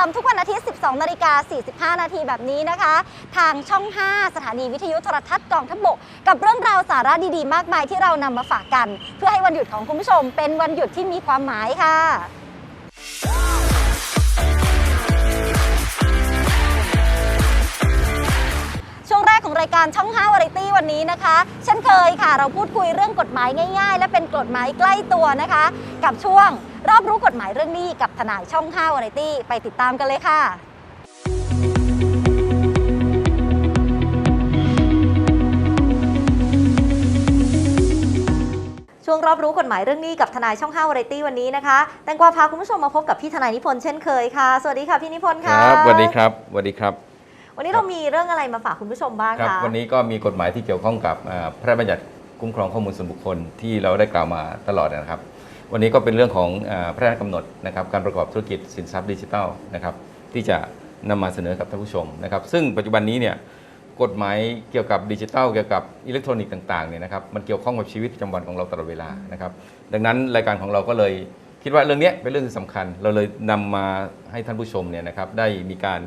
จำทุกวันอาทิตย์ 12นาฬิกา45 นาทีแบบนี้นะคะ ทางช่อง 5 สถานีวิทยุโทรทัศน์กองทัพบก กับเรื่องราวสาระดีๆ มากมายที่เรานำมาฝากกัน เพื่อให้วันหยุดของคุณผู้ชม เป็นวันหยุดที่มีความหมายค่ะช่วงแรกของรายการช่อง 5 วาไรตี้วันนี้นะคะ เช่นเคยค่ะ เราพูดคุยเรื่องกฎหมายง่าย ๆ และเป็นกฎหมายใกล้ตัวนะคะ กับช่วง รอบรู้กฎหมายเรื่องหนี้กับทนายช่อง5วาไรตี้ไปติดตามกันเลยค่ะช่วงรอบรู้กฎหมายเรื่องหนี้กับทนายช่อง5วาไรตี้วันนี้นะคะ แตงกวาพาคุณผู้ชมมาพบกับพี่ทนายนิพนธ์เช่นเคยค่ะ สวัสดีค่ะพี่นิพนธ์คค่ะรับสวัสดีครับสวัสดีครับ วันนี้เรามีเรื่องอะไรมาฝากคุณผู้ชมบ้างครับคะวันนี้ก็มีกฎหมายที่เกี่ยวข้องกับอ่าพระราชบัญญัติคุ้มครองข้อมูลส่วนบุคคลที่เราได้กล่าวมาตลอดนะครับ วันนี้ก็เป็นเรื่องของอพระราชกำหนดนะครับการประกอบธุรกิจสินทรัพย์ดิจิทัลนะครับที่จะนำมาเสนอกับท่านผู้ชมนะครับซึ่งปัจจุบันนี้เนี่ยกฎหมายเกี่ยวกับดิจิทัลเกี่ยวกับอิเล็กทรอนิกส์ต่างๆเนี่ยนะครับมันเกี่ยวข้องกับชีวิตประจำวันของเราตลอดเวลานะครับดังนั้นรายการของเราก็เลยคิดว่าเรื่องนี้เป็นเรื่องที่สำคัญ เราเลยนำมาให้ท่านผู้ชมเนี่ยนะครับได้มีการ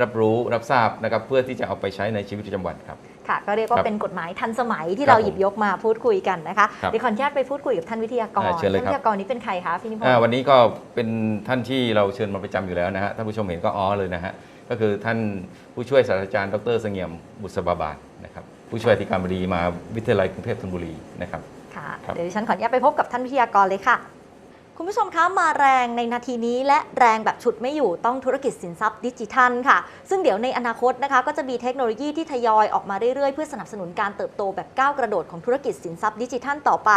รับรู้รับทราบนะครับเพื่อที่จะเอาไปใช้ในชีวิตประจำวันครับ ค่ะ ก็เรียกว่าครับเป็นกฎหมายทันสมัยที่ครับเราหยิบยกมาพูดคุยกันนะคะครับเดี๋ยวขออนุญาตไปพูดคุยกับท่านวิทยากรอ่าเชิญเลยท่านครับวิทยากรนี้เป็นใครคะพี่นิพนอ่าธ์วันนี้ก็เป็นท่านที่เราเชิญมาประจำอยู่แล้วนะฮะท่านผู้ชมเห็นก็อ๋อเลยนะฮะก็คือท่านผู้ช่วยศาสตราจารย์ดรเสงี่ยมบุษบาบาทนะครับผู้ช่วยอธิการบดีมหาวิทยาลัยกรุงเทพธนบุรีนะครับ ค่ะครับ เดี๋ยวดิฉันขออนุญาตไปพบกับท่านวิทยากรเลยค่ะ คุณผู้ชมคะมาแรงในนาทีนี้และแรงแบบฉุดไม่อยู่ต้องธุรกิจสินทรัพย์ดิจิทัลค่ะ ซึ่งเดี๋ยวในอนาคตนะคะก็จะมีเทคโนโลยีที่ทยอยออกมาเรื่อยๆ เพื่อสนับสนุนการเติบโตแบบก้าวกระโดดของธุรกิจสินทรัพย์ดิจิทัลต่อไป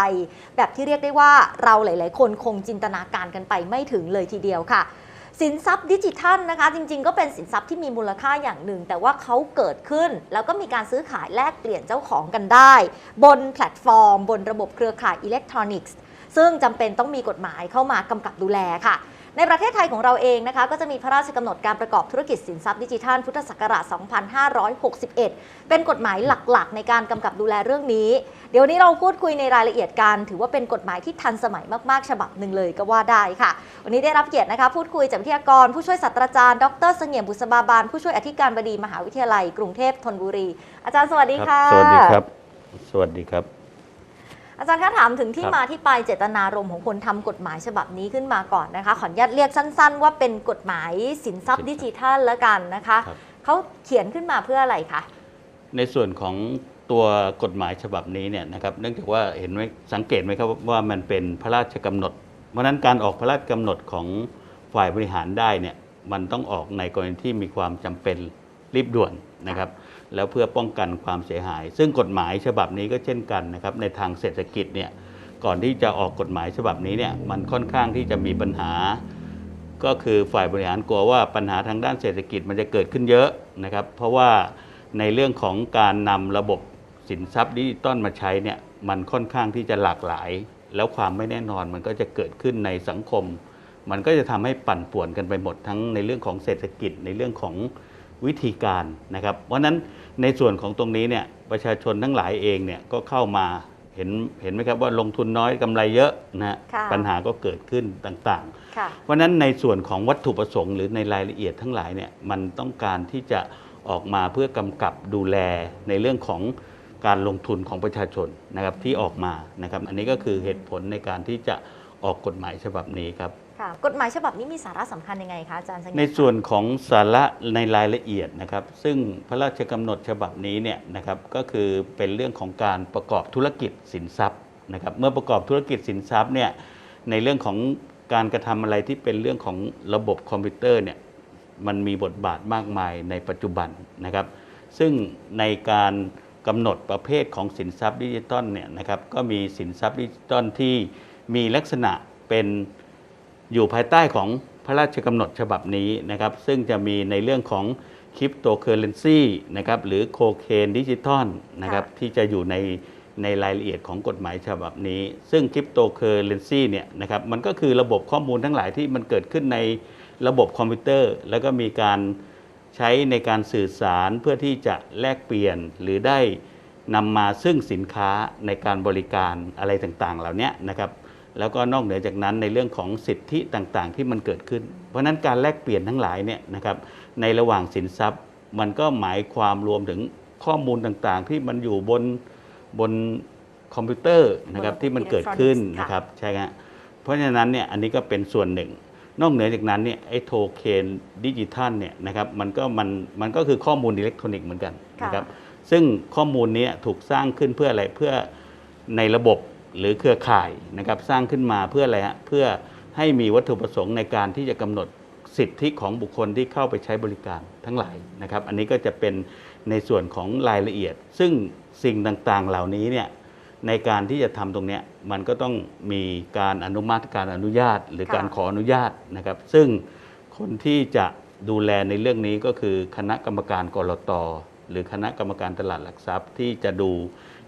แบบที่เรียกได้ว่าเราหลาย ๆ คนคงจินตนาการกันไปไม่ถึงเลยทีเดียวค่ะสินทรัพย์ดิจิทัลนะคะ จริง ๆ ก็เป็นสินทรัพย์ที่มีมูลค่าอย่างหนึ่ง แต่ว่าเขาเกิดขึ้น แล้วก็มีการซื้อขายแลกเปลี่ยนเจ้าของกันได้ บนแพลตฟอร์ม บนระบบเครือข่ายอิเล็กทรอนิกส์ ซึ่งจำเป็นต้องมีกฎหมายเข้ามากำกับดูแลค่ะ ในประเทศไทยของเราเองนะคะก็จะมีพระราชกำหนดการประกอบธุรกิจสินทรัพย์ดิจิทัลพุทธศักราช 2561 เป็นกฎหมายหลักๆ ในการกำกับดูแลเรื่องนี้ เดี๋ยวนี้เราพูดคุยในรายละเอียดกัน ถือว่าเป็นกฎหมายที่ทันสมัยมากๆ ฉบับหนึ่งเลยก็ว่าได้ค่ะ วันนี้ได้รับเกียรตินะคะพูดคุยจากวิทยากร ผู้ช่วยศาสตราจารย์ ดรเสงี่ยมบุษบาบาลผู้ช่วยอธิการบดีมหาวิทยาลัย กรุงเทพธนบุรี อาจารย์สวัสดีค่ะ สวัสดีครับ สวัสดีครับ อาจารย์คะถามถึงที่ครับมาที่ไปเจตนารมณ์ของคนทำกฎหมายฉบับนี้ขึ้นมาก่อนนะคะ ขออนุญาตเรียกสั้น ๆ ว่าเป็นกฎหมายสินทรัพย์ดิจิทัลแล้วกันนะคะครับเขาเขียนขึ้นมาเพื่ออะไรคะในส่วนของตัวกฎหมายฉบับนี้เนี่ยนะครับเนื่องจากว่าเห็นไหมสังเกตไหมครับว่ามันเป็นพระราชกำหนด เพราะฉะนั้นการออกพระราชกำหนดของฝ่ายบริหารได้เนี่ยมันต้องออกในกรณีที่มีความจำเป็นรีบด่วนนะครับ แล้วเพื่อป้องกันความเสียหาย ซึ่งกฎหมายฉบับนี้ก็เช่นกันนะครับในทางเศรษฐกิจเนี่ยก่อนที่จะออกกฎหมายฉบับนี้เนี่ยมันค่อนข้างที่จะมีปัญหา ก็คือฝ่ายบริหารกลัวว่าปัญหาทางด้านเศรษฐกิจมันจะเกิดขึ้นเยอะนะครับเพราะว่าในเรื่องของการนำระบบสินทรัพย์ดิจิตอลมาใช้เนี่ยมันค่อนข้างที่จะหลากหลาย แล้วความไม่แน่นอนมันก็จะเกิดขึ้นในสังคม มันก็จะทำให้ปั่นป่วนกันไปหมดทั้งในเรื่องของเศรษฐกิจในเรื่องของ วิธีการนะครับ เพราะฉะนั้นในส่วนของตรงนี้เนี่ยประชาชนทั้งหลายเองเนี่ยก็เข้ามาเห็นเห็นไหมครับว่าลงทุนน้อยกำไรเยอะนะฮะค่ะปัญหาก็เกิดขึ้นต่างๆค่ะเพราะฉะนั้นในส่วนของวัตถุประสงค์หรือในรายละเอียดทั้งหลายเนี่ยมันต้องการที่จะออกมาเพื่อกำกับดูแลในเรื่องของการลงทุนของประชาชนนะครับที่ออกมานะครับ อันนี้ก็คือเหตุผลในการที่จะออกกฎหมายฉบับนี้ครับ ค่ะกฎหมายฉบับนี้มีสาระสำคัญยังไงคะอาจารย์สังเกตในส่วนของสาระในรายละเอียดนะครับ ซึ่งพระราชกำหนดฉบับนี้เนี่ยนะครับก็คือเป็นเรื่องของการประกอบธุรกิจสินทรัพย์นะครับเมื่อประกอบธุรกิจสินทรัพย์เนี่ยในเรื่องของการกระทำอะไรที่เป็นเรื่องของระบบคอมพิวเตอร์เนี่ยมันมีบทบาทมากมายในปัจจุบันนะครับ ซึ่งในการกำหนดประเภทของสินทรัพย์ดิจิตอลเนี่ยนะครับก็มีสินทรัพย์ดิจิตอลที่มีลักษณะเป็น อยู่ภายใต้ของพระราชกำหนดฉบับนี้นะครับ ซึ่งจะมีในเรื่องของคริปโตเคอเรนซีนะครับหรือโคเคนดิจิตอลนะครับที่จะอยู่ในในรายละเอียดของกฎหมายฉบับนี้ ซึ่งคริปโตเคอเรนซีเนี่ยนะครับมันก็คือระบบข้อมูลทั้งหลายที่มันเกิดขึ้นในระบบคอมพิวเตอร์ แล้วก็มีการใช้ในการสื่อสารเพื่อที่จะแลกเปลี่ยนหรือได้นำมาซึ่งสินค้าในการบริการอะไรต่างๆ เหล่านี้นะครับ แล้วก็นอกเหนือจากนั้นในเรื่องของสิทธิต่างๆ ที่มันเกิดขึ้น เพราะฉะนั้นการแลกเปลี่ยนทั้งหลายเนี่ยนะครับในระหว่างสินทรัพย์ มันก็หมายความรวมถึงข้อมูลต่างๆ ที่มันอยู่บนบนคอมพิวเตอร์นะครับบนที่มันเกิดขึ้นอิเล็กทรอนิกส์ค่ะนะครับใช่ครับเพราะฉะนั้นเนี่ยอันนี้ก็เป็นส่วนหนึ่ง นอกเหนือจากนั้นเนี่ยไอ้โทเคนดิจิทัลเนี่ยนะครับมันก็มันมันก็คือข้อมูลอิเล็กทรอนิกส์เหมือนกันนะครับซึ่งข้อมูลเนี้ถูกสร้างขึ้นเพื่ออะไรเพื่อในระบบ หรือเครือข่ายนะครับสร้างขึ้นมาเพื่ออะไรฮะเพื่อให้มีวัตถุประสงค์ในการที่จะกำหนดสิทธิของบุคคลที่เข้าไปใช้บริการทั้งหลายนะครับ อันนี้ก็จะเป็นในส่วนของรายละเอียด ซึ่งสิ่งต่างๆเหล่านี้เนี่ยในการที่จะทำตรงเนี้ยมันก็ต้องมีการอนุมัติการอนุญาต หรือการขออนุญาตนะครับ ซึ่งคนที่จะดูแลในเรื่องนี้ก็คือคณะกรรมการกรตหรือคณะกรรมการตลาดหลักทรัพย์ที่จะดู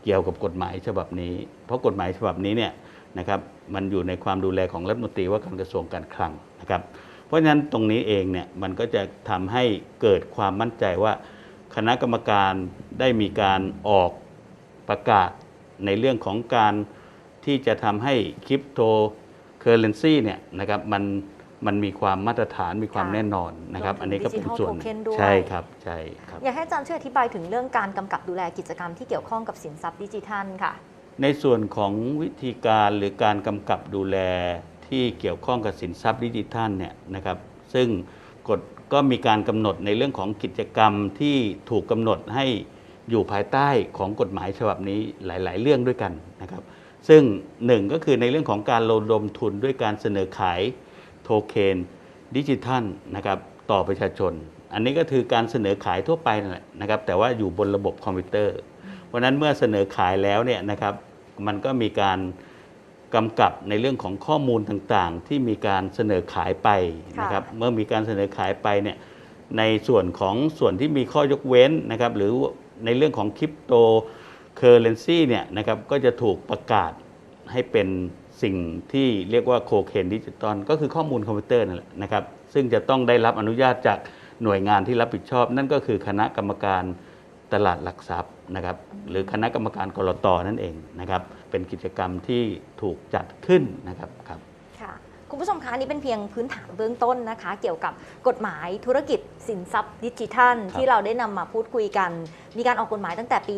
เกี่ยวกับกฎหมายฉบับนี้ เพราะกฎหมายฉบับนี้เนี่ยนะครับมันอยู่ในความดูแลของรัฐมนตรีว่าการกระทรวงการคลังนะครับ เพราะฉะนั้นตรงนี้เองเนี่ยมันก็จะทำให้เกิดความมั่นใจว่า คณะกรรมการได้มีการออกประกาศในเรื่องของการที่จะทำให้คริปโตเคอเรนซีเนี่ยนะครับมัน มันมีความมาตรฐานมีความค่ะแน่นอนนะครับ รวมถึงอันนี้ก็เป็น digital ส่วนหนึ่ token งด้วย ใช่ครับใช่ครับ อยากให้อาจารย์ช่วยอธิบายถึงเรื่องการกำกับดูแลกิจกรรมที่เกี่ยวข้องกับสินทรัพย์ดิจิทัลค่ะ ในส่วนของวิธีการหรือการกำกับดูแลที่เกี่ยวข้องกับสินทรัพย์ดิจิทัลเนี่ยนะครับซึ่งกฎก็มีการกำหนดในเรื่องของกิจกรรมที่ถูกกำหนดให้อยู่ภายใต้ของกฎหมายฉบับนี้หลาย ๆ เรื่องด้วยกันนะครับซึ่งหนึ่งก็คือในเรื่องของการระดมทุนด้วยการเสนอขาย โทเคนดิจิทัลนะครับต่อประชาชน อันนี้ก็คือการเสนอขายทั่วไปนั่นแหละนะครับ แต่ว่าอยู่บนระบบคอมพิวเตอร์ เพราะฉะนั้นเมื่อเสนอขายแล้วเนี่ยนะครับ มันก็มีการกำกับในเรื่องของข้อมูลต่างๆ ที่มีการเสนอขายไปนะครับ เมื่อมีการเสนอขายไปเนี่ยในส่วนของส่วนที่มีข้อยกเว้นนะครับ หรือในเรื่องของคริปโตเคอเรนซีเนี่ยนะครับก็จะถูกประกาศให้เป็น สิ่งที่เรียกว่าโคเคนดิจิตอลก็คือข้อมูลคอมพิวเตอร์นั่นแหละนะครับ ซึ่งจะต้องได้รับอนุญาตจากหน่วยงานที่รับผิดชอบ นั่นก็คือคณะกรรมการตลาดหลักทรัพย์นะครับหรือคณะกรรมการกรตนั่นเองนะครับเป็นกิจกรรมที่ถูกจัดขึ้นนะครับครับค่ะคุณผู้ชมคะนนี้เป็นเพียงพื้นฐานเบื้องต้นนะคะ เกี่ยวกับกฎหมายธุรกิจ สินทรัพย์ดิจิทัลครับที่เราได้นำมาพูดคุยกัน มีการออกกฎหมายตั้งแต่ปี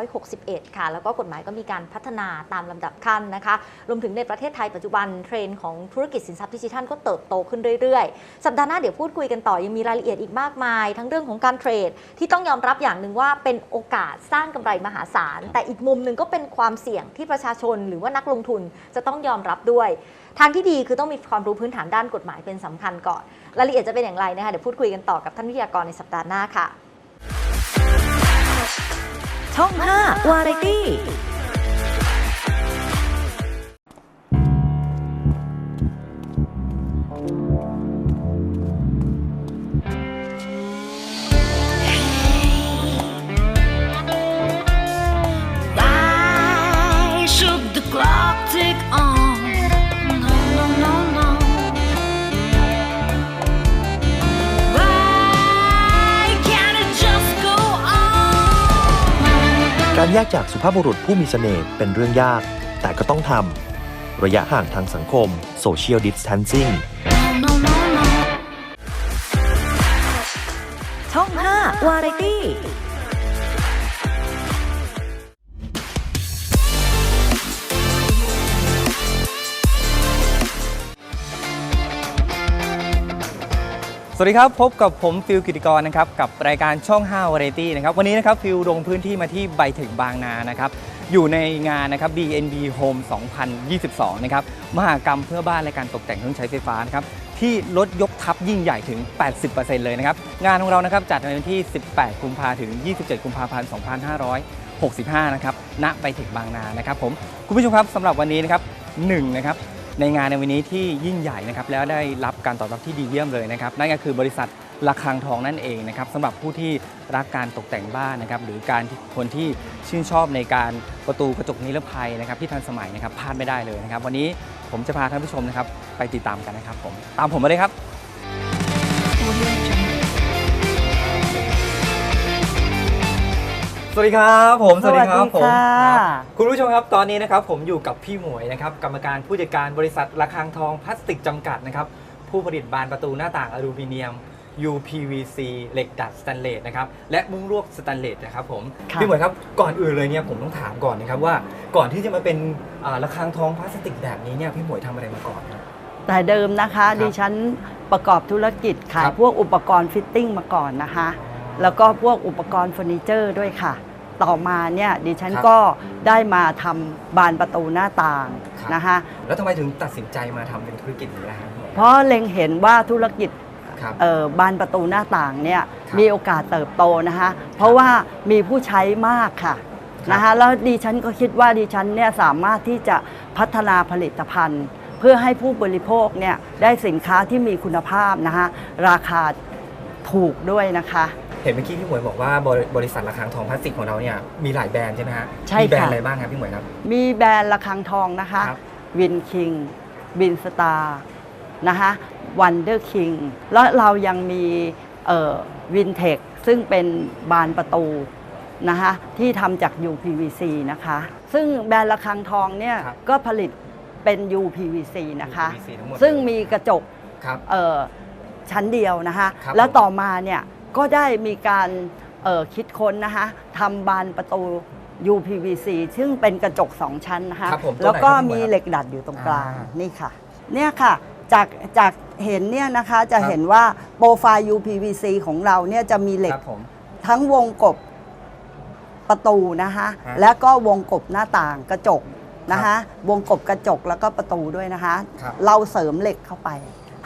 2561 ค่ะ แล้วก็กฎหมายก็มีการพัฒนาตามลำดับขั้นนะคะ รวมถึงในประเทศไทยปัจจุบันเทรนด์ของธุรกิจสินทรัพย์ดิจิทัลก็เติบโตขึ้นเรื่อยๆ สัปดาห์หน้าเดี๋ยวพูดคุยกันต่อยังมีรายละเอียดอีกมากมาย ทั้งเรื่องของการเทรด ที่ต้องยอมรับอย่างหนึ่งว่าเป็นโอกาสสร้างกำไรมหาศาล แต่อีกมุมหนึ่งก็เป็นความเสี่ยงที่ประชาชน หรือว่านักลงทุนจะต้องยอมรับด้วย ทางที่ดีคือต้องมีความรู้พื้นฐานด้านกฎหมายเป็นสำคัญก่อนรายละเอียดจะเป็นอย่างไรนะคะเดี๋ยวพูดคุยกันต่อกับท่านวิทยากรในสัปดาห์หน้าค่ะ ช่อง 5 วาไรตี้ จากสุภาพบุรุษผู้มีเสน่ห์เป็นเรื่องยาก แต่ก็ต้องทำระยะห่างทางสังคม Social Distancing No, no, no, no. ช่อง 5 วาไรตี้ สวัสดีครับ พบกับผมฟิลกิติกรนะครับกับรายการช่อง5วาไรตี้นะครับวันนี้นะครับฟิลลงพื้นที่มาที่ไบเทคบางนานะครับอยู่ในงานนะครับ BNB Home 2022 นะครับมหากรรมเพื่อบ้านและการตกแต่งเครื่องใช้ไฟฟ้านะครับที่ลดยกทับยิ่งใหญ่ถึง 80%เลยนะครับงานของเรานะครับจัดในวันที่ 18 กุมภาถึง 27 กุมภาพันธ์ 2565 นะครับณไปถึงบางนานะครับผมคุณผู้ชมครับสำหรับวันนี้นะครับหนึ่งนะครับ ในงานในวันนี้ที่ยิ่งใหญ่นะครับแล้วได้รับการตอบรับที่ดีเยี่ยมเลยนะครับนั่นก็คือบริษัทระฆังทองนั่นเองนะครับสำหรับผู้ที่รักการตกแต่งบ้านนะครับหรือการคนที่ชื่นชอบในการประตูกระจกนิรภัยนะครับที่ทันสมัยนะครับพลาดไม่ได้เลยนะครับ วันนี้ผมจะพาท่านผู้ชมนะครับไปติดตามกันนะครับผมตามผมมาเลยครับ สวัสดีครับผมสวัสดีค่ะผมครับคุณผู้ชมครับตอนนี้นะครับผมอยู่กับพี่หมวยนะครับกรรมการผู้จัดการบริษัทระฆังทองพลาสติกจำกัดนะครับผู้ผลิตบานประตูหน้าต่างอลูมิเนียม UPVC เหล็กดัดสแตนเลสนะครับและมุ้งลวดสแตนเลสนะครับผมค่ะพี่หมวยครับก่อนอื่นเลยเนี่ยผมต้องถามก่อนนะครับว่าก่อนที่จะมาเป็นอ่าระฆังทองพลาสติกแบบนี้เนี่ยพี่หมวยทำอะไรมาก่อนครับแต่เดิมนะคะครับดิฉันประกอบธุรกิจขาคยรับพวกอุปกรณ์ฟิตติ้งมาก่อนนะคะ แล้วก็พวกอุปกรณ์เฟอร์นิเจอร์ด้วยค่ะ ต่อมาเนี่ยดิฉันครับ ก็ได้มาทำบานประตูหน้าต่างครับนะคะแล้วทำไมถึงตัดสินใจมาทำเป็นธุรกิจนี้นะครับพี่หมวยเพราะเล็งเห็นว่าธุรกิจ ครับ เอ่อบานประตูหน้าต่างเนี่ยครับมีโอกาสเติบโตนะคะเพราะว่ามีผู้ใช้มากค่ะครับนะคะแล้วดิฉันก็คิดว่าดิฉันเนี่ยสามารถที่จะพัฒนาผลิตภัณฑ์ เพื่อให้ผู้บริโภคเนี่ยได้สินค้าที่มีคุณภาพนะคะราคาถูกด้วยนะคะ เห็นเมื่อกี้พี่หมวยบอกว่าบริบริษัทระฆังทองพลาสติกของเราเนี่ยมีหลายแบรนด์ใช่ไหมฮะใช่มีแบรนด์ค่ะ อะไรบ้างครับพี่หมวยครับ มีแบรนด์ระฆังทองนะคะ ครับ วินคิง บินสตาร์นะคะวันเดอร์คิง แล้วเรายังมีวินเทคซึ่งเป็นบานประตูนะคะที่ทำจาก UPVC นะคะ ซึ่งแบรนด์ระฆังทองเนี่ยครับก็ผลิตเป็น UPVC นะคะ UPVC ทั้งหมดซึ่งเลยมีกระจก ครับ เอ่อชั้นเดียวนะคะ ครับแล้วผมต่อมาเนี่ย ก็ได้มีการเอ่อคิดค้นนะคะทำบานประตู UPVC ซึ่งเป็นกระจก 2 ชั้นนะคะครับผมตัวไหนแล้วก็ครับพี่หมวยมีเหล็กดัดอยู่ตรงกลางอ่านี่ค่ะ เนี่ยค่ะจากจากเห็นเนี่ยนะคะจะครับ เห็นว่าโปรไฟล์ UPVC ของเราเนี่ยจะมีเหล็คก รับผม ทั้งวงกบประตูนะคะฮะแล้วก็วงกบหน้าต่างกระจกนะคะวงกบกระจกแล้วก็ประตูด้วยนะคะ ครับเราเสริมเหล็กเข้าไป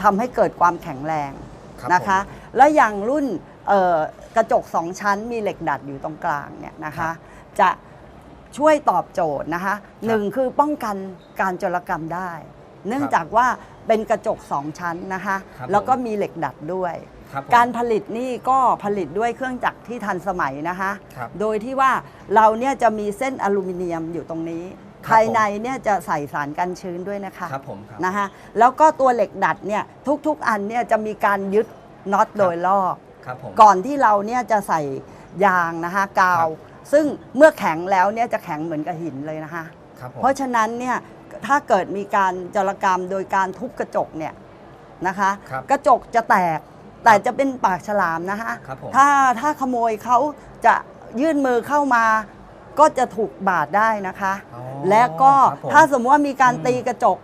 ทำให้เกิดความแข็งแรงครับนะคะ แล้วอย่างรุ่นเอ่อกระจกสองชั้นมีเหล็กดัดอยู่ตรงกลางเนี่ยนะครัคะบจะช่วยตอบโจทย์นะคะหนึ่งคือป้องกันการโจรกรรมได้ เนื่องจากว่าเป็นกระจกสองชั้นนะคะครับแล้วก็ผมมีเหล็กดัดด้วยครับผมการผลิตนี่ก็ผลิตด้วยเครื่องจักรที่ทันสมัยนะคะครับโดยที่ว่าเราเนี่ยจะมีเส้นอลูมิเนียมอยู่ตรงนี้ครับภายในเนี่ยจะใส่สารกันชื้นด้วยนะคะครับผมครับนะคะแล้วก็ตัวเหล็กดัดเนี่ยทุกๆอันเนี่ยจะมีการยึดน็อตโดยรอบ ครับผม ก่อนที่เราเนี่ยจะใส่ยางนะคะกาว ซึ่งเมื่อแข็งแล้วเนี่ยจะแข็งเหมือนกับหินเลยนะคะ ครับผมเพราะฉะนั้นเนี่ยถ้าเกิดมีการจรกรรมโดยการทุบกระจกเนี่ยนะคะ ครับกระจกจะแตกแต่จะเป็นปากฉลามนะคะ ครับผม ถ้าถ้าขโมยเขาจะยื่นมือเข้ามา ก็จะถูกบาดได้นะคะ อ๋อและก็ครับผม ถ้าสมมติว่ามีการอืมตีกระจก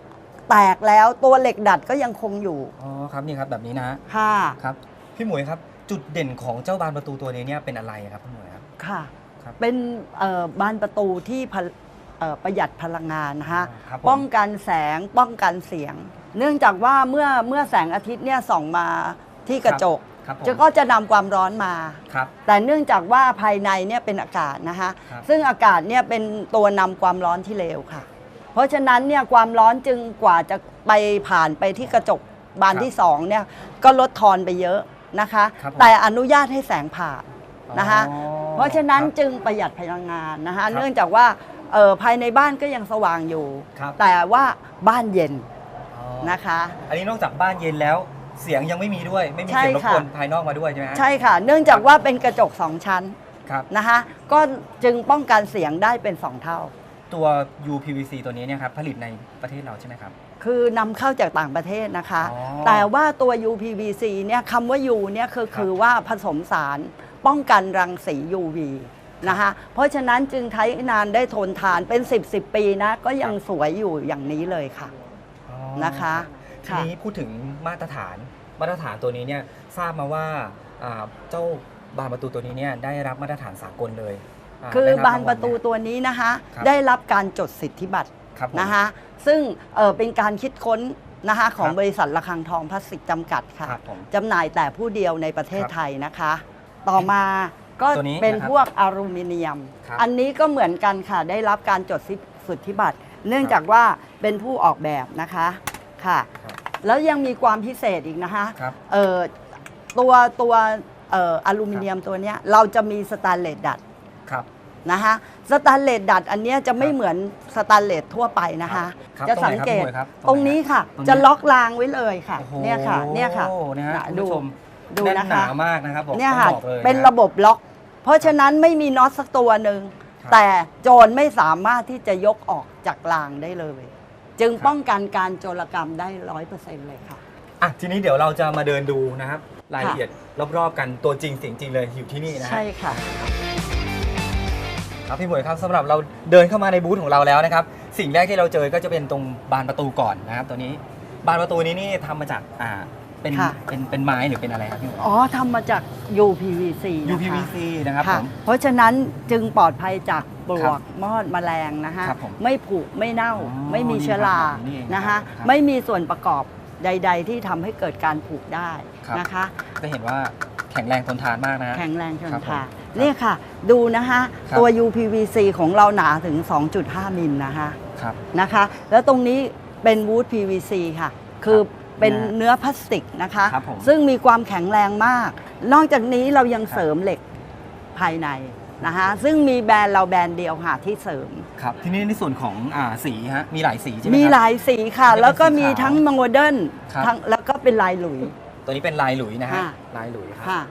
แตกแล้วตัวเหล็กดัดก็ยังคงอยู่อ๋อครับนี่ครับแบบนี้นะค่ะ ครับ พี่หมวยครับ จุดเด่นของเจ้าบานประตูตัวนี้เนี่ยเป็นอะไรครับพี่หมวยครับ ค่ะ ครับเป็นเอ่อบานประตูที่ผลเอ่อประหยัดพลังงานนะคะครับผม ป้องกันแสงป้องกันเสียง เนื่องจากว่าเมื่อเมื่อแสงอาทิตย์เนี่ยส่องมาที่กระจก ครับผมจะก็จะนำความร้อนมา ครับ แต่เนื่องจากว่าภายในเนี่ยเป็นอากาศนะคะครับ ซึ่งอากาศเนี่ยเป็นตัวนำความร้อนที่เลวค่ะ เพราะฉะนั้นเนี่ยความร้อนจึงกว่าจะไปผ่านไปที่กระจกบานที่สองเนี่ยก็ลดทอนไปเยอะ นะคะ ครับผมแต่อนุญาตให้แสงผ่านนะคะ อ๋อเพราะฉะนั้นครับจึงประหยัดพลังงานนะคะครับเนื่องจากว่าเอ่อภายในบ้านก็ยังสว่างอยู่ ครับแต่ว่าบ้านเย็นอ๋อนะคะ อันนี้นอกจากบ้านเย็นแล้ว เสียงยังไม่มีด้วย ไม่มีใช่เสียงรบค่ะกวนภายนอกมาด้วยใช่ไหมฮะใช่ค่ะ เนื่องจากว่าเป็นกระจกสองชั้นครับ นะคะ ก็จึงป้องกันเสียงได้เป็นสองเท่า ตัว UPVC ตัวนี้เนี่ยครับผลิตในประเทศเราใช่ไหมครับ คือนำเข้าจากต่างประเทศนะคะ อ๋อแต่ว่าตัว UPVC เนี่ยคำว่า U เนี่ยคือครับคือว่าผสมสารป้องกันรังสี UV นะคะเพราะฉะนั้นจึงใช้นานได้ทนทานเป็น 10 10 ปีนะ ก็ยังสวยอยู่อย่างนี้เลยค่ะอ๋อนะคะทีค่ะ นี้พูดถึงมาตรฐานมาตรฐานตัวนี้เนี่ยทราบมาว่าอ่าเจ้าบานประตูตัวนี้เนี่ยได้รับมาตรฐานสากลเลยาคือได้รับานประตูงวัลตัวนี้นะคะ ครับ ได้รับการจดสิทธิบัตร ครับผมนะคะซึ่งเอ่อเป็นการคิดค้นนะคะของครับบริษัทระฆังทองพลาสติกจำกัดค่ะครับผมจำหน่ายแต่ผู้เดียวในประเทศครับไทยนะคะ ต่อมาก็ตัวนี้เป็นนะครับพวกอลูมิเนียม ครับอันนี้ก็เหมือนกันค่ะ ได้รับการจดสิทธิบัตร เนื่องครับจากว่าเป็นผู้ออกแบบนะคะค่ะ ครับ แล้วยังมีความพิเศษอีกนะคะ ครับ เอ่อตัวตัวเอ่ออลูมิเนียมตัวเนี้ยเราจะมีสแตนเลสดัด ครับ นะคะสแตนเลสดัดอันเนี้ยจะไม่เหมือนสแตนเลสทั่วไปนะคะ ครับจะตรงไหนสังเกตครับพี่หมวยครับตรงนี้ค่ะ ตรงนี้จะล็อกรางไว้เลยค่ะ โอ้โหเนี่ยค่ะ เนี่ยค่ะนะฮะน่ะคุณดู ผู้ชมดูแน่นนะหนาคะมากนะครับบอกเนี่ยต้องค่ะบอกเลยเป็นนระบบล็อก เพราะฉะนั้นไม่มีน็อตสักตัวหนึ่ง ครับ แต่โจรไม่สามารถที่จะยกออกจากรางได้เลย จึงครับ ป้องกันการโจรกรรมได้ร้อยเปอร์เซ็นต์เลยค่ะ อะทีนี้เดี๋ยวเราจะมาเดินดูนะครับรายค่ะละเอียดรอบๆกันตัวจริงเสียงจริงเลยอยู่ที่นี่นะฮะ ใช่ค่ะ ครับพี่หมวยครับสำหรับเราเดินเข้ามาในบูธของเราแล้วนะครับ สิ่งแรกที่เราเจอก็จะเป็นตรงบานประตูก่อนนะครับตัวนี้ บานประตูนี้นี่ทำมาจากอ่าเป็นค่ะ เป็นเป็นไม้หรือเป็นอะไรครับพี่หมวย อ๋อทำมาจาก UPVC นะคะ UPVC นะครับผค่ะม เพราะฉะนั้นจึงปลอดภัยจากปลควรักบมอดแมลงนะคะครับผมไม่ผุไม่เน่าอ๋อไม่มีเชื้อรานี่เองนะคะครับไม่มีส่วนประกอบใด ๆ ที่ทำให้เกิดการผุได้ครับ นะคะ จะเห็นว่าแข็งแรงทนทานมากนะ แข็งแรงทนครับผม ทานเนี่ยค่ะ ดูนะคะครับตัว UPVC ของเราหนาถึง 2.5 มิลนะคะครับ นะคะ แล้วตรงนี้เป็นวูด PVC ค่ะ คือเป็นนะเนื้อพลาสติกนะคะ ครับผม ซึ่งมีความแข็งแรงมาก นอกจากนี้เรายังเสริมเหล็กภายในนะคะซึ่งมีแบรนด์เราแบรนด์เดียวค่ะที่เสริม ครับ ทีนี้ในส่วนของอ่าสีฮะมีหลายสีใช่ไหมมีครับหลายสีค่ะอันนี้เป็นแล้วก็มีสีขาวทั้งโมเดิร์นครับ ทั้งแล้วก็เป็นลายหลุย ตัวนี้เป็นลายหลุยนะฮะค่ะ ลายหลุยครับ ค่ะ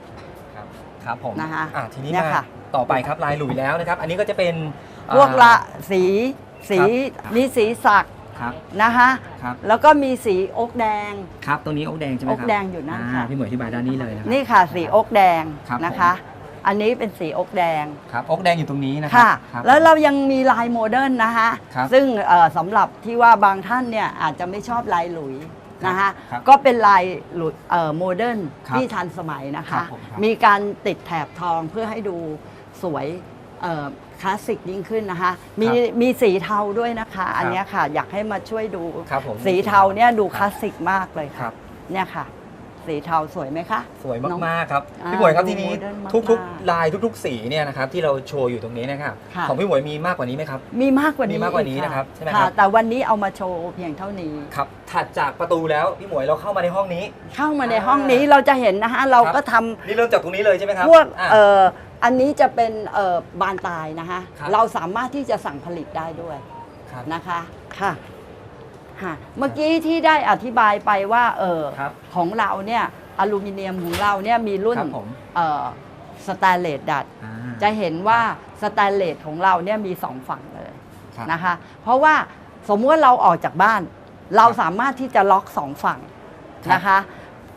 ครับครับผมนะคะอะทีนี้เนี่ยมาค่ะต่อไปครับลายหลุยแล้วนะครับ อันนี้ก็จะเป็นพวกละอ่าสีสีครับมีสีสักครับนะคะครับแล้วก็มีสีอกแดงครับตรงนี้โอ๊กแดงใช่ไหมครับโอ๊กแดงอยู่นั่นค่ะาพี่หมวยอธิบายด้านนี้เลยนะครันี่ค่ะสีอกแดงครับนะคะ อันนี้เป็นสีอกแดงครับโอ๊กแดงอยู่ตรงนี้นะครัค่ะครับแล้วเรายังมีลายโมเดิร์นนะคะครับซึ่งเอ่อสำหรับที่ว่าบางท่านเนี่ยอาจจะไม่ชอบลายหลุย นะคะครับก็เป็นลายหลุยเอ่อโมเดิร์นครับที่ทันสมัยนะครัคะ บผมครับมีการติดแถบทองเพื่อให้ดูสวยเอ่อคลาสสิกยิ่งขึ้นนะคะมีมีสีเทาด้วยนะคะ อันเนี้ยค่ะอยากให้มาช่วยดูครับผมสีเทาเนี่ยดูครับคลาสสิกมากเลยครัค่ะบ เนี่ยค่ะ สีเทาสวยไหมคะ สวยน้องมาก ๆ ครับ อ่าพี่หมวยครับดูทีนี้โมเดิร์นมากทุกๆ ลายทุก ๆ สีเนี่ยนะครับที่เราโชว์อยู่ตรงนี้นะครับค่ะ ของพี่หมวยมีมากกว่านี้ไหมครับ มีมากกว่านี้มีมากกว่านี้อีนะครับใช่ไหมค่ะครับ แต่วันนี้เอามาโชว์เพียงเท่านี้ ครับถัดจากประตูแล้วพี่หมวยเราเข้ามาในห้องนี้ เข้ามาในห้องนี้เราจะเห็นนะคะเราก็ทำ นี่เริ่มจากตรงนี้เลยใช่ไหมครับพวกอะ เอ่ออันนี้จะเป็นเอ่อบานตายนะคะ ครับ เราสามารถที่จะสั่งผลิตได้ด้วยครับ นะคะค่ะ ค่ะเมื่อกี้ที่ได้อธิบายไปว่าเออครับของเราเนี่ยอลูมิเนียมของเราเนี่ยมีรุ่นครับผมเอ่อสแตนเลสดัด อ่า จะเห็นว่าสแตนเลสของเราเนี่ยมีสองฝั่งเลยครับนะคะ เพราะว่าสมมติว่าเราออกจากบ้าน เราสามารถที่จะล็อกสองฝั่งครับ นะคะ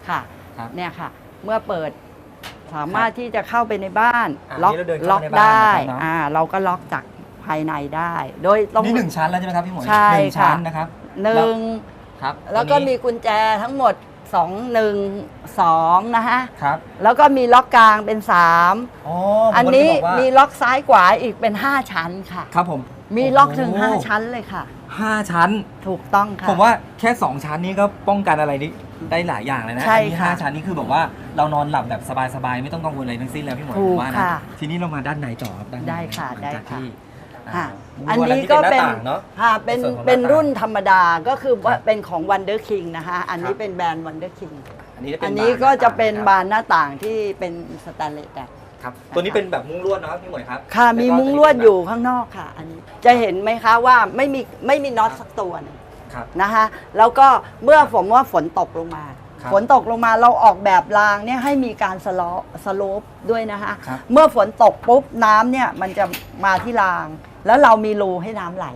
ค่ะครับ เนี่ยค่ะ เมื่อเปิดสามารถที่จะเข้าไปในบ้านอะล็อกนี่เราเดินเข้าล็อกในบ้านได้นะครับเนอะ อ่าเราก็ล็อกจากภายในได้ โดยต้องนี่หนึ่งชั้นแล้วใช่ไหมครับพี่หมวยใช่หนึ่งชั้นค่ะนะครับ หนึ่งครับแล้วก็ตรงนี้มีกุญแจทั้งหมด 2 1 2 นะคะครับ แล้วก็มีล็อกกลางเป็น 3 อ๋ออันผมก็เลยนี้บอกว่ามีล็อกซ้ายขวาอีกเป็น 5 ชั้นค่ะ ครับผม มีล็อกถึงโโ5ชั้นเลยค่ะห้าชั้นถูกต้องค่ะ ผมว่าแค่ 2 ชั้นนี้ก็ป้องกันอะไรนี่ได้หลายอย่างเลยนะใช่อันี้ค่ะห้าชั้นนี่คือแบบว่าเรานอนหลับแบบสบายๆ ไม่ต้องกังวลอะไรทั้งสิ้นแล้วพี่หมวยถูผกมว่านะค่ะทีนี้เรามาด้านในต่อครับด้านในได้ค่ะหลังจากได้ค่ะที่ ค่ะาอันดูนี้ก็หาเป็นต่างเนาะค่ะเป็นในส่วนของเป็นหน้าต่างรุ่นธรรมดาก็คือว่าครับเป็นของ Wonder King นะคะอันนี้ครับเป็นแบรนด์ Wonder King อันนี้จะเป็อันนนี้ก็จะเป็นบาบานนหน้าต่างที่เป็นสแตนเลสอะครับตัวนี้เป็นแบบมุ้งลวดนะครับพี่หมวยครับ ค่ะแล้มีก็มุ้งลวดอยู่ข้างนอกค่ะ อันนี้จะเห็นไหมคะว่าไม่มีไม่มีน็อตสักตัวหนึงครับนะคะแล้วก็เมื่อผมว่าฝนตกลงมาครับฝนตกลงมาเราออกแบบรางเนี่ยให้มีการสโลปสโลปด้วยนะคะครับเมื่อฝนตกปุ๊บน้ำเนี่ยมันจะมาที่ราง แล้วเรามีรูให้น้ำไหล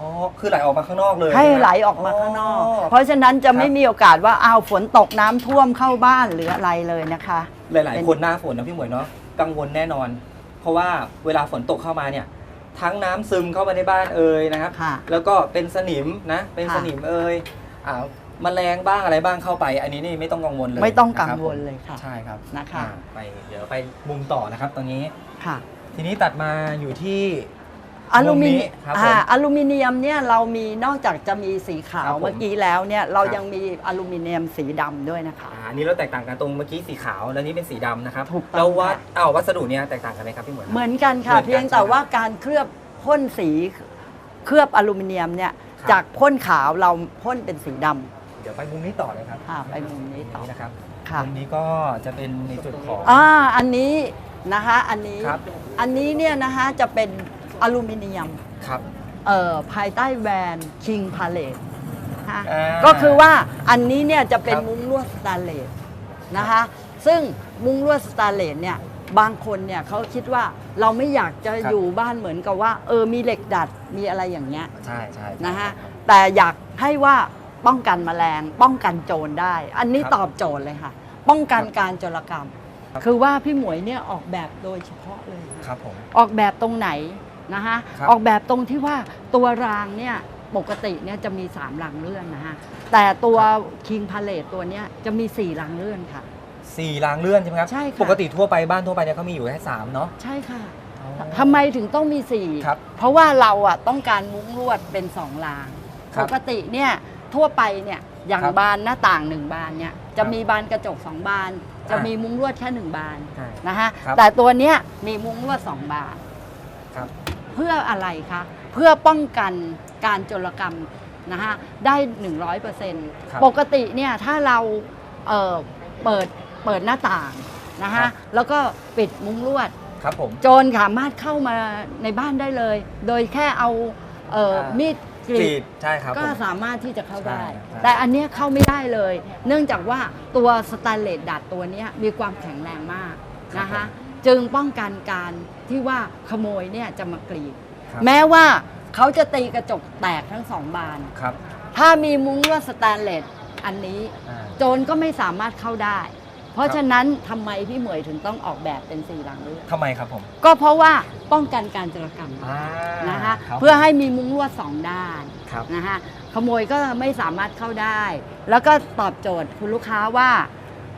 อ๋อ คือไหลออกมาข้างนอกเลยให้ช่มไหลออกมาข้างนอกอ๋อเพราะฉะนั้นจะไม่ครับมีโอกาสว่าอ้าวฝนตกน้ำท่วมเข้าบ้านหรืออะไรเลยนะคะ หลายๆคนหน้าฝนนะพี่หมวยเนาะกังวลแน่นอน เพราะว่าเวลาฝนตกเข้ามาเนี่ย ทั้งน้ำซึมเข้ามาในบ้านเอ่ยนะครับ ค่ะ แล้วก็เป็นสนิมนะ เป็นค่ะ สนิมเอ่ยอ่าแมลงบ้างอะไรบ้างเข้าไป อันนี้นี่ไม่ต้องกังวลเลยไม่ต้องกังนะครับวลเลยค่ะใช่ครับนะคะ อ่าไปเดี๋ยวไปมุมต่อนะครับตรงนี้ ค่ะ ทีนี้ตัดมาอยู่ที่ อลูมิมุมเนีนี้ยมครับผม อ่าอลูมิเนียมเนี่ยเรามีนอกจากจะมีสีขาครัวบผมเมื่อกี้แล้วเนี่ยเราครับ ยังมีอลูมิเนียมสีดำด้วยนะคะ อ่าอันนี้เราแตกต่างกันตรงเมื่อกี้สีขาวแล้วนี่เป็นสีดำนะครับถูกต้องแล้ววัดค่ะอ้าววัสดุเนี่ยแตกต่างกันไหมครับพี่หมวยครับ เหมือนกันค่ะ เหมือนกันเพียงแต่ว่าการเคลือบพ่นสีเคลือบอลูมิเนียมเนี่ยครับ จากพ่นขาวเราพ่นเป็นสีดำเดี๋ยวไปมุมนี้ต่อเลยครับค่ะไปมุมนี้ต่อนะครับค่ะ มุมนี้ก็จะเป็นในจุดของ อ่าอันนี้นะคะอันนี้ครับ อันนี้เนี่ยนะคะจะเป็น อลูมิเนียมครับเอ่อภายใต้แบรนด์ King Palette นะคะอ่าก็คือว่าอันนี้เนี่ยจะเป็นครับ มุ้งลวดสแตนเลสนะคะ ซึ่งมุ้งลวดสแตนเลสเนี่ยบางคนเนี่ยเขาคิดว่าเราไม่อยากจะครับอยู่บ้านเหมือนกับว่าเออมีเหล็กดัดมีอะไรอย่างเงี้ย ใช่ใช่ นะฮะแต่อยากให้ว่าป้องกันแมลง ป้องกันโจรได้ อันนี้ครับตอบโจทย์เลยค่ะ ป้องกันครับการโจรกรรม ครับ คือว่าพี่หมวยเนี่ยออกแบบโดยเฉพาะเลย ครับผม ออกแบบตรงไหน นะคะครับ ออกแบบตรงที่ว่าตัวรางเนี่ยปกติเนี่ยจะมี 3 รางเลื่อนนะฮะแต่ตัวคิงพาเลตตัวเนี้ยจะมี 4 รางเลื่อนค่ะ สี่รางเลื่อนใช่ไหมครับ ใช่ค่ะ ปกติทั่วไปบ้านทั่วไปเนี่ยเขามีอยู่แค่สามเนาะ ใช่ค่ะอ๋อทำไมถึงต้องมี ครับ4 เพราะว่าเราอะต้องการมุ้งลวดเป็น 2 ราง ครับปกติเนี่ยทั่วไปเนี่ยอย่างครับบานหน้าต่างหนึ่งบานเนี่ยจะมีบานกระจกสองบาน จะอ่ามีมีมุ้งลวดแค่หนึ่งบานใช่นะฮะครับแต่ตัวเนี้ยมีมุ้งลวดสองบานครับเพื่ออะไรคะ เพื่อป้องกันการโจรกรรมนะฮะได้ 100%ครับปกติเนี่ยถ้าเราเอ่อเปิดเปิดหน้าต่างนะครัฮะบแล้วก็ปิดมุ้งลวดครับผมโจรสามารถเข้ามาในบ้านได้เลย โดยแค่เอาเอ่ออ่ามีดกรีกรีดดใช่ครับก็ผมสามารถที่จะเข้าได้ใช่ใช่แต่อันเนี้ยเข้าไม่ได้เลย เนื่องจากว่าตัวสแตนเลสดัดตัวเนี้ยมีความแข็งแรงมากนะคะจึงป้องกันการ ที่ว่าขโมยเนี่ยจะมากรีด ครับ แม้ว่าเขาจะตีกระจกแตกทั้งสองบาน ครับถ้ามีมุ้งลวดสแตนเลสอันนี้ อ่า โจรก็ไม่สามารถเข้าได้ เพราะครับ ฉะนั้นทำไมพี่หมวยถึงต้องออกแบบเป็นสี่หลังเลือดทำไมครับผมก็เพราะว่าป้องกันการโจรกรรมอ่านะคะรับเพื่อให้มีมุ้งลวดสองด้านครับนะคะขโมยก็ไม่สามารถเข้าได้ แล้วก็ตอบโจทย์คุณลูกค้าว่า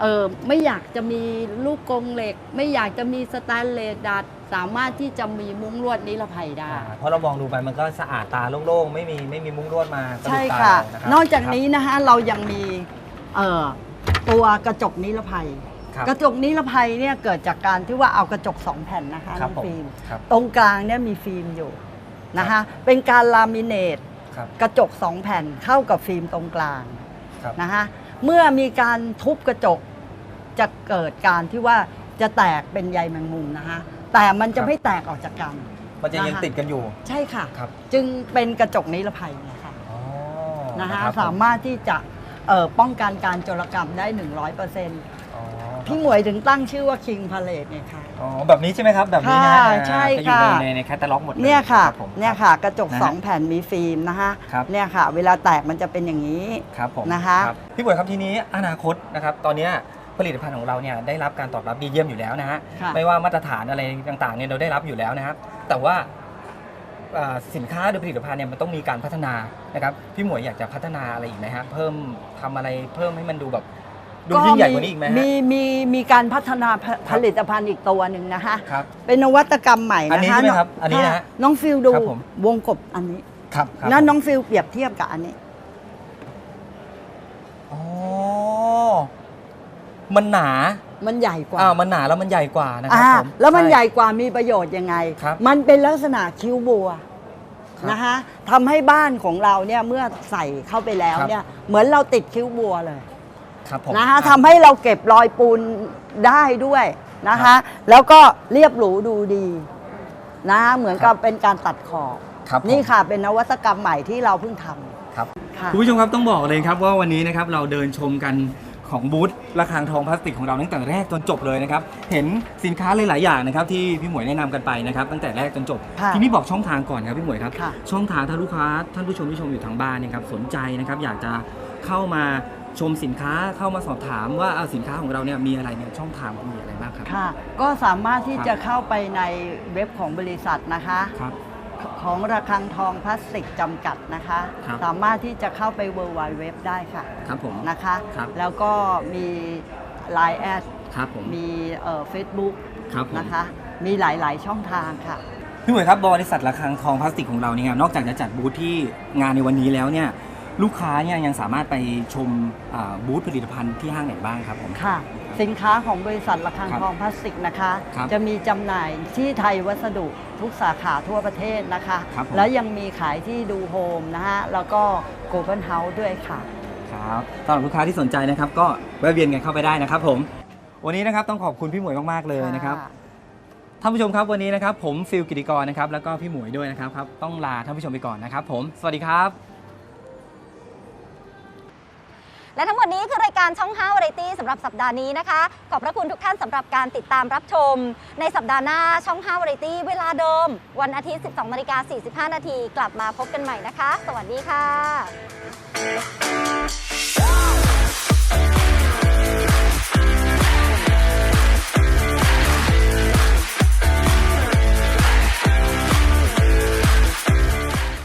เออไม่อยากจะมีลูกกรงเหล็ก ไม่อยากจะมีสแตนเลสดัด สามารถที่จะมีมุ้งลวดนิรภัยได้อ่าเพราะเรามองดูไปมันก็สะอาดตาโล่งๆ ไม่มีไม่มีมุ้งลวดมาสะดุดใช่ตาค่ะ เรารับนอกจากนี้นะคะเรายังมีเอ่อตัวกระจกนิรภัย ครับ กระจกนิรภัยเนี่ยเกิดจากการที่ว่าเอากระจกสองแผ่นนะคะครัน้บองผมฟิล์มครับ ตรงกลางเนี่ยมีฟิล์มอยู่นะคะเป็นการลามิเนตครับกระจกสองแผ่นเข้ากับฟิล์มตรงกลางครับ นะคะเมื่อมีการทุบกระจกจะเกิดการที่ว่าจะแตกเป็นใยแมงมุมนะคะ แต่มันจะไม่แตกออกจากกัน มันจะยังนะคะติดกันอยู่ ใช่ค่ะ ครับ จึงเป็นกระจกนิรภัยนะคะอ๋อนะคะรับผสามารถที่จะเอ่อป้องกันการโจรกรรมได้ 100%อ๋อพี่หมวยถึงตั้งชื่อว่า King Palette ไงคะอ๋อแบบนี้ใช่ไหมครับ แบบนี้นะค่ะอ่าใช่จะอยู่ในค่ะในในแคตตาล็อกหมดลเนี่ยค่ะรับผมเนี่ยค่ะ กระจกนะฮะสองแผ่นมีฟิล์มนะคะครับเนี่ยค่ะ เวลาแตกมันจะเป็นอย่างนี้ครับผมนะคะรับพี่บวยครับทีนี้อนาคตนะครับตอนเนี้ย ผลิตภัณฑ์ของเราเนี่ยได้รับการตอบรับดีเยี่ยมอยู่แล้วนะฮะค่ะไม่ว่ามาตรฐานอะไรต่างๆเนี่ยเราได้รับอยู่แล้วนะครับแต่ว่าอ่าสินค้าหรือผลิตภัณฑ์เนี่ยมันต้องมีการพัฒนานะครับพี่หมวยอยากจะพัฒนาอะไรอีกไหมฮะเพิ่มทำอะไรเพิ่มให้มันดูแบบดูยิ่งใหญ่กว่านี้อีกไหมฮะ มีมีมีการพัฒนาผผลิตภัณฑ์อีกตัวหนึ่งนะคะ ครับ เป็นนวัตกรรมใหม่อันนี้นะคะใช่ไหมครับอันนี้นะฮะน้องฟิลดูครับผม วงกบอันนี้ครับครับ นั่นน้องฟิลเปรียบเทียบกับอันนี้ อ๋อ มันหนามันใหญ่กว่าอ่ามันหนาแล้วมันใหญ่กว่านะครัอ่าผมแล้วมันช่ใหญ่กว่ามีประโยชน์ยังไง ครับมันเป็นลักษณะคิ้วบัวครับนะคะทำให้บ้านของเราเนี่ยเมื่อใส่เข้าไปแล้วครับ เนี่ยเหมือนเราติดคิ้วบัวเลยครับผมนะคะอ่ทำให้เราเก็บรอยปูนได้ด้วยนะครัคะ บแล้วก็เรียบหรูดูดีนะคะเหมือนครักับบ เป็นการตัดขอบครับผมนี่ค่ะเป็นนวัตกรรมใหม่ที่เราเพิ่งทำครับค่ะ คุณผู้ชมครับต้องบอกเลยครับว่าวันนี้นะครับเราเดินชมกัน ของบูธระฆังทองพลาสติกของเราตั้งแต่แรกจนจบเลยนะครับ เห็นสินค้าหลายๆอย่างนะครับที่พี่หมวยแนะนำกันไปนะครับ ตั้งแต่แรกจนจบ ค่ะทีนี้บอกช่องทางก่อนครับพี่หมวยครับ ค่ะ ช่องทางถ้าลูกค้าท่านผู้ชมที่ชมอยู่ทางบ้านเนะครับสนใจนะครับอยากจะเข้ามาชมสินค้าเข้ามาสอบถามว่าเอาสินค้าของเราเนี่ยมีอะไรเนี่ยช่องทางมีอะไรบ้างครับ ค่ะ ก็สามารถที่ครับจะเข้าไปในเว็บของบริษัทนะคะ ครับ ของระฆังทองพลาสติกจำกัดนะคะ ครับสามารถที่จะเข้าไป w w w ได้ค่ะครับผมนะคะครับ แล้วก็มี Line แอดครับผม มีเฟซบุ๊กครับผม นะคะ มีหลาย ๆ ช่องทางค่ะ พี่หมวยครับบริษัทระฆังทองพลาสติกของเราเนี่ยนอกจากจะจัดบูธที่งานในวันนี้แล้วเนี่ยลูกค้าเนี่ยยังสามารถไปชมอ่าบูธผลิตภัณฑ์ที่ห้างไหนบ้างครับผม ค่ะ สินค้าของบริษัทระฆังครับทองพลาสติกนะคะ ครับจะมีจำหน่ายที่ไทยวัสดุทุกสาขาทั่วประเทศนะคะ ครับผม แล้วยังมีขายที่ดูโฮมนะฮะ แล้วก็โกลบอลเฮาส์ด้วยค่ะ ครับสำหรับลูกค้าที่สนใจนะครับ ก็แวะเวียนกันเข้าไปได้นะครับผม วันนี้นะครับต้องขอบคุณพี่หมวยมากๆเลยนะครับ ท่านผู้ชมครับวันนี้นะครับผมฟิลกิติกรนะครับแล้วก็พี่หมวยด้วยนะครับครับต้องลาท่านผู้ชมไปก่อนนะครับผม สวัสดีครับ และทั้งหมดนี้คือรายการช่อง5วาไรตี้สำหรับสัปดาห์นี้นะคะ ขอบพระคุณทุกท่านสำหรับการติดตามรับชม ในสัปดาห์หน้าช่อง5วาไรตี้เวลาเดิม วันอาทิตย์ 12นาฬิกา45 นาทีกลับมาพบกันใหม่นะคะ สวัสดีค่ะ